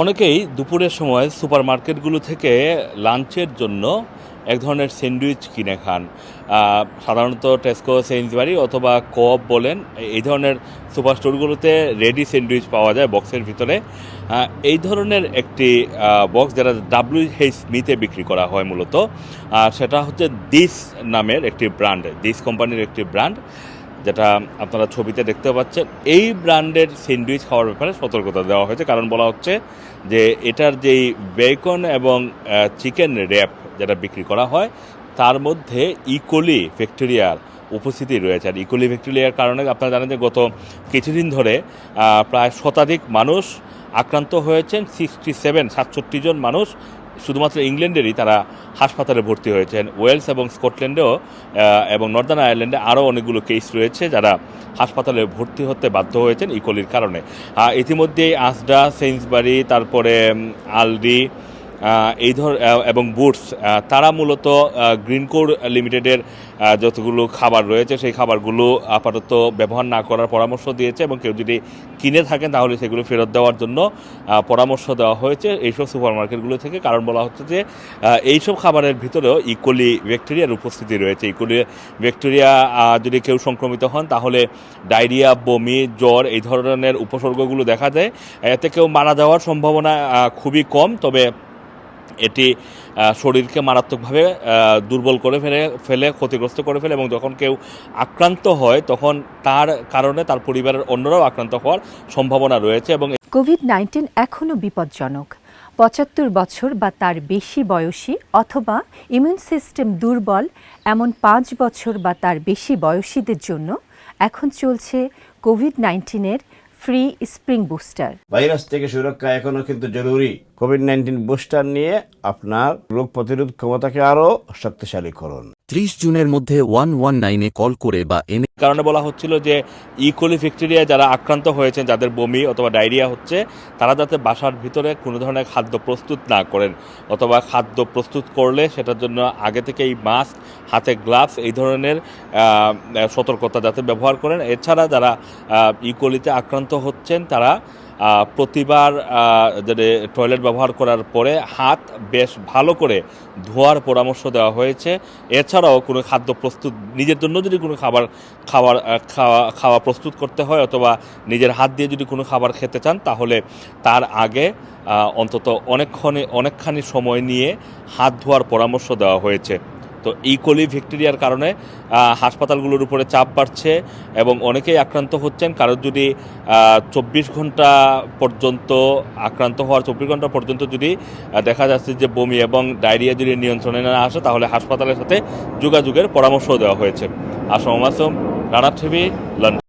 অনেকেই দুপুরের সময় সুপার মার্কেটগুলো থেকে লাঞ্চের জন্য এক ধরনের স্যান্ডউইচ কিনে খান। সাধারণত টেস্কো সেইন্সবারি অথবা কোঅপ বলেন এই ধরনের সুপার স্টোরগুলোতে রেডি স্যান্ডউইচ পাওয়া যায় বক্সের ভিতরে। এই ধরনের একটি বক্স যেটা ডাব্লিউ এইচ স্মিথে বিক্রি করা হয় মূলত সেটা হচ্ছে দিস নামের একটি ব্র্যান্ড দিস কোম্পানির একটি ব্র্যান্ড। যেটা আপনারা ছবিতে দেখতে পাচ্ছেন, এই ব্র্যান্ডের স্যান্ডউইচ খাওয়ার ব্যাপারে সতর্কতা দেওয়া হয়েছে। কারণ বলা হচ্ছে যে এটার যেই বেকন এবং চিকেন র্যাপ যেটা বিক্রি করা হয়, তার মধ্যে ইকোলি ব্যাকটেরিয়ার উপস্থিতি রয়েছে। আর ইকোলি ব্যাকটেরিয়ার কারণে আপনারা জানেন যে গত কিছুদিন ধরে প্রায় শতাধিক মানুষ আক্রান্ত হয়েছেন, সিক্সটি সেভেন, সাতষট্টি জন মানুষ, শুধুমাত্র ইংল্যান্ডেরই তারা হাসপাতালে ভর্তি হয়েছেন। ওয়েলস এবং স্কটল্যান্ডেও এবং নর্দার্ন আয়ারল্যান্ডে আরও অনেকগুলো কেস রয়েছে যারা হাসপাতালে ভর্তি হতে বাধ্য হয়েছেন ইকলির কারণে। ইতিমধ্যেই আসডা সেন্সবাড়ি তারপরে আলডি এই ধর এবং বুটস তারা মূলত গ্রিন কোর লিমিটেডের যতগুলো খাবার রয়েছে, সেই খাবারগুলো আপাতত ব্যবহার না করার পরামর্শ দিয়েছে এবং কেউ যদি কিনে থাকেন, তাহলে সেগুলো ফেরত দেওয়ার জন্য পরামর্শ দেওয়া হয়েছে এইসব সুপার মার্কেটগুলো থেকে। কারণ বলা হচ্ছে যে এইসব খাবারের ভিতরেও ইকোলি ব্যাকটেরিয়ার উপস্থিতি রয়েছে। ইকোলি ব্যাকটেরিয়া যদি কেউ সংক্রমিত হন, তাহলে ডায়রিয়া, বমি, জ্বর এই ধরনের উপসর্গগুলো দেখা যায় এতে কেউ মারা যাওয়ার সম্ভাবনা খুবই কম। তবে এটি শরীরকে মারাত্মকভাবে আহ, দুর্বল করে ফেলে ফেলে ক্ষতিগ্রস্ত করে ফেলে এবং যখন কেউ আক্রান্ত হয় তখন তার কারণে তার পরিবারের অন্যরাও আক্রান্ত হওয়ার সম্ভাবনা রয়েছে এবং কোভিড নাইন্টিন এখনও বিপজ্জনক। পঁচাত্তর বছর বা তার বেশি বয়সী অথবা ইমিউন সিস্টেম দুর্বল এমন পাঁচ বছর বা তার বেশি বয়সীদের জন্য এখন চলছে কোভিড নাইন্টিনের ফ্রি স্প্রিং বুস্টার। ভাইরাস থেকে সুরক্ষা এখনও কিন্তু জরুরি। কোভিড নাইন্টিন বুস্টার নিয়ে আপনার রোগ প্রতিরোধ ক্ষমতাকে আরও শক্তিশালী করুন। ত্রিশ জুনের মধ্যে ওয়ান ওয়ান নাইনে কল করে বা এনে কারণে বলা হচ্ছিল যে ইকোলি ব্যাকটেরিয়া যারা আক্রান্ত হয়েছেন যাদের বমি অথবা ডায়রিয়া হচ্ছে তারা যাতে বাসার ভিতরে কোনো ধরনের খাদ্য প্রস্তুত না করেন অথবা খাদ্য প্রস্তুত করলে সেটার জন্য আগে থেকেই মাস্ক হাতে গ্লাভস এই ধরনের সতর্কতা যাতে ব্যবহার করেন। এছাড়া যারা ইকোলিতে আক্রান্ত হচ্ছেন তারা প্রতিবার যে টয়লেট ব্যবহার করার পরে হাত বেশ ভালো করে ধোয়ার পরামর্শ দেওয়া হয়েছে। এছাড়াও কোনো খাদ্য প্রস্তুত, নিজের জন্য যদি কোনো খাবার খাবার খাওয়া খাওয়া প্রস্তুত করতে হয় অথবা নিজের হাত দিয়ে যদি কোনো খাবার খেতে চান, তাহলে তার আগে অন্তত অনেকক্ষণে, অনেকখানি সময় নিয়ে হাত ধোয়ার পরামর্শ দেওয়া হয়েছে। তো ইকোলি ভিক্টোরিয়ার কারণে হাসপাতালগুলোর উপরে চাপ বাড়ছে এবং অনেকেই আক্রান্ত হচ্ছেন। কারোর যদি চব্বিশ ঘণ্টা পর্যন্ত আক্রান্ত হওয়ার, চব্বিশ ঘণ্টা পর্যন্ত যদি দেখা যাচ্ছে যে বমি এবং ডায়রিয়া যদি নিয়ন্ত্রণে না আসে, তাহলে হাসপাতালের সাথে যোগাযোগের পরামর্শ দেওয়া হয়েছে। Assam Masum Rana TV London